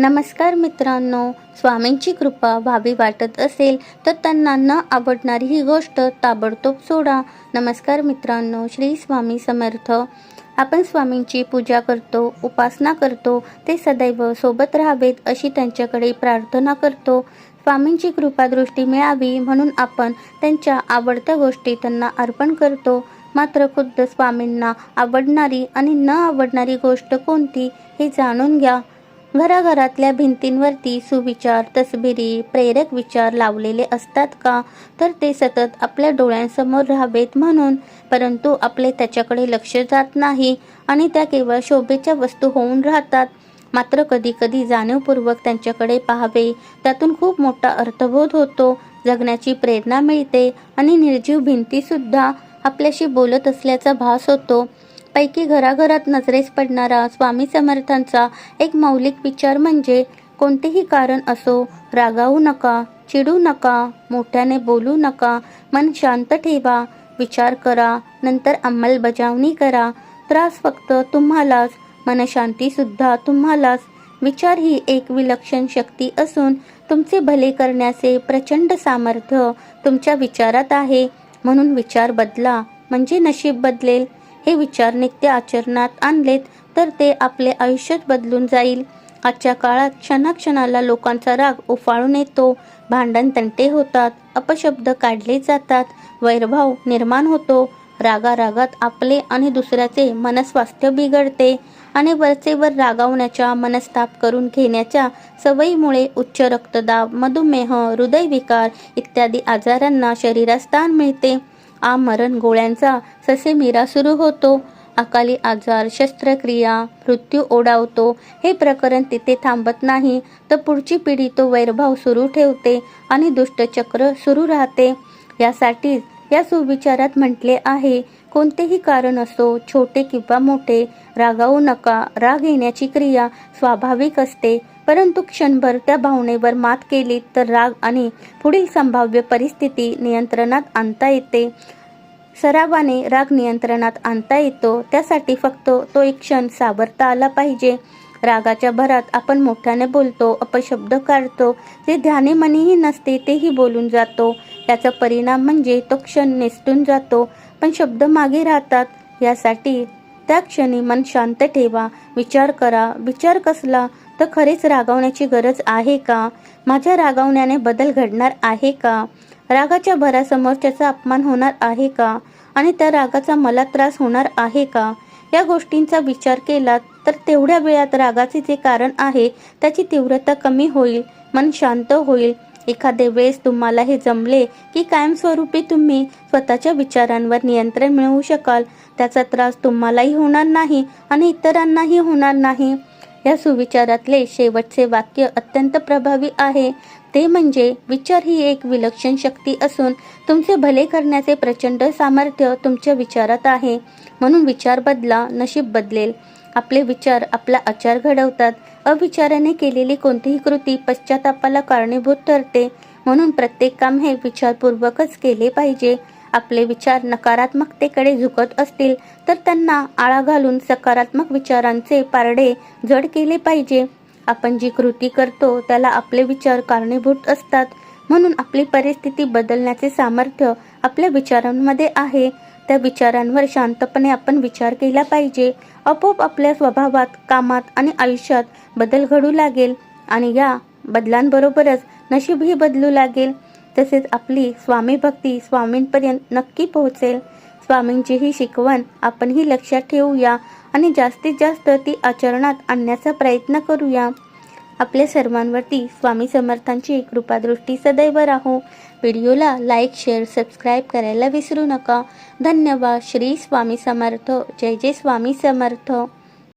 नमस्कार मित्रांनो. स्वामींची कृपा भावी वाटत असेल तर त्यांना न आवडणारी ही गोष्ट ताबडतोब सोडा. नमस्कार मित्रांनो श्री स्वामी समर्थ. आपण स्वामींची पूजा करतो उपासना करतो ते सदैव सोबत राहावेत अशी त्यांच्याकडे प्रार्थना करतो. स्वामींची कृपादृष्टी मिळावी म्हणून आपण त्यांच्या आवडत्या गोष्टी त्यांना अर्पण करतो. मात्र खुद्द स्वामींना आवडणारी आणि न आवडणारी गोष्ट कोणती हे जाणून घ्या. घराघरातल्या भिंतींवरती सुविचार तसबिरी प्रेरक विचार लावलेले असतात का? तर ते सतत आपल्या डोळ्यांसमोर राहावेत म्हणून परंतु आपले त्याच्याकडे लक्ष जात नाही आणि त्या केवळ शोभेच्या वस्तू होऊन राहतात. मात्र कधी कधी जाणीवपूर्वक त्यांच्याकडे पाहावे त्यातून खूप मोठा अर्थबोध होतो. जगण्याची प्रेरणा मिळते आणि निर्जीव भिंतीसुद्धा आपल्याशी बोलत असल्याचा भास होतो. पैकी घराघरात नजरेस पडणारा स्वामी समर्थांचा एक मौलिक विचार म्हणजे कोणतेही कारण असो रागावू नका चिडू नका मोठ्याने बोलू नका मन शांत ठेवा विचार करा नंतर अंमलबजावणी करा. त्रास फक्त तुम्हालाच मनशांतीसुद्धा तुम्हालाच. विचार ही एक विलक्षण शक्ती असून तुमचे भले करण्याचे प्रचंड सामर्थ्य तुमच्या विचारात आहे. म्हणून विचार बदला म्हणजे नशीब बदलेल. हे विचार नित्य आचरणात आणलेत तर ते आपले आयुष्यात बदलून जाईल. आजच्या काळात क्षणाक्षणाला लोकांचा राग उफाळून येतो. भांडण तंटे होतात अपशब्द काढले जातात वैरभाव निर्माण होतो. रागा रागात आपले आणि दुसऱ्याचे मनस्वास्थ्य बिघडते. आणि वरचेवर रागावण्याच्या मनस्ताप करून घेण्याच्या सवयीमुळे उच्च रक्तदाब मधुमेह हृदयविकार इत्यादी आजारांना शरीरास स्थान मिळते. आमरण गोळ्यांचा ससेमिरा सुरू होतो. अकाली आजार शस्त्रक्रिया मृत्यू ओढावतो. हे प्रकरण तिथे थांबत नाही. तर पुढची पिढी तो वैरभाव सुरू ठेवते आणि दुष्टचक्र सुरू राहते. यासाठीच या सुविचारात म्हटले आहे कोणतेही कारण असो छोटे किंवा मोठे रागावू नका. राग येण्याची क्रिया स्वाभाविक असते. परंतु क्षणभर त्या भावनेवर मात केली तर राग आणि पुढील संभाव्य परिस्थिती नियंत्रणात आणता येते. सरावाने राग नियंत्रणात आणता येतो. त्यासाठी फक्त तो एक क्षण सावरता आला पाहिजे. रागाच्या भरात आपण मोठ्याने बोलतो अपशब्द काढतो. जे ध्याने मनीही नसते तेही बोलून जातो. याचा परिणाम म्हणजे तो क्षण निसटून जातो. पण शब्द मागे राहतात. यासाठी त्या क्षणी मन शांत ठेवा विचार करा. विचार कसला? तर खरेच रागावण्याची गरज आहे का? माझ्या रागावण्याने बदल घडणार आहे का? रागाच्या भरासमोर त्याचा अपमान होणार आहे का? आणि त्या रागाचा मला त्रास होणार आहे का? या गोष्टींचा विचार केला तर तेवढ्या वेळात रागाचे जे कारण आहे त्याची तीव्रता कमी होईल मन शांत होईल. एखादे वेळेस तुम्हाला हे जमले की कायमस्वरूपी तुम्ही स्वतःच्या विचारांवर नियंत्रण मिळवू शकाल. त्याचा त्रास तुम्हालाही होणार नाही आणि इतरांनाही होणार नाही. या सुविचारातले शेवटचे वाक्य अत्यंत प्रभावी आहे. ते म्हणजे विचार ही एक विलक्षण शक्ती असून तुमचे भले करण्याचे प्रचंड सामर्थ्य तुमच्या विचारात आहे. म्हणून विचार बदला नशीब बदलेल. आपले विचार आपला आचार घडवतात. अविचाराने केलेली कोणतीही कृती पश्चातापाला कारणीभूत ठरते. म्हणून प्रत्येक काम हे विचारपूर्वकच केले पाहिजे. आपले विचार नकारात्मकतेकडे झुकत असतील तर त्यांना आळा घालून सकारात्मक विचारांचे पारडे जड केले पाहिजे. आपण जी कृती करतो त्याला आपले विचार कारणीभूत असतात. म्हणून आपली परिस्थिती बदलण्याचे सामर्थ्य आपल्या विचारांमध्ये आहे. त्या विचारांवर शांतपणे आपण विचार केला पाहिजे. आपोआप आपल्या स्वभावात कामात आणि आयुष्यात बदल घडू लागेल आणि या बदलांबरोबरच नशीबही बदलू लागेल. तसेच आपली स्वामी भक्ती स्वामींपर्यंत नक्की पोहोचेल. स्वामींची ही शिकवण आपणही लक्षात ठेवूया आणि जास्तीत जास्त ती आचरणात आणण्याचा प्रयत्न करूया. आपल्या सर्वांवरती स्वामी समर्थांची कृपादृष्टी सदैव राहो. व्हिडिओला लाईक शेअर सबस्क्राईब करायला विसरू नका. धन्यवाद. श्री स्वामी समर्थ. जय जय स्वामी समर्थ.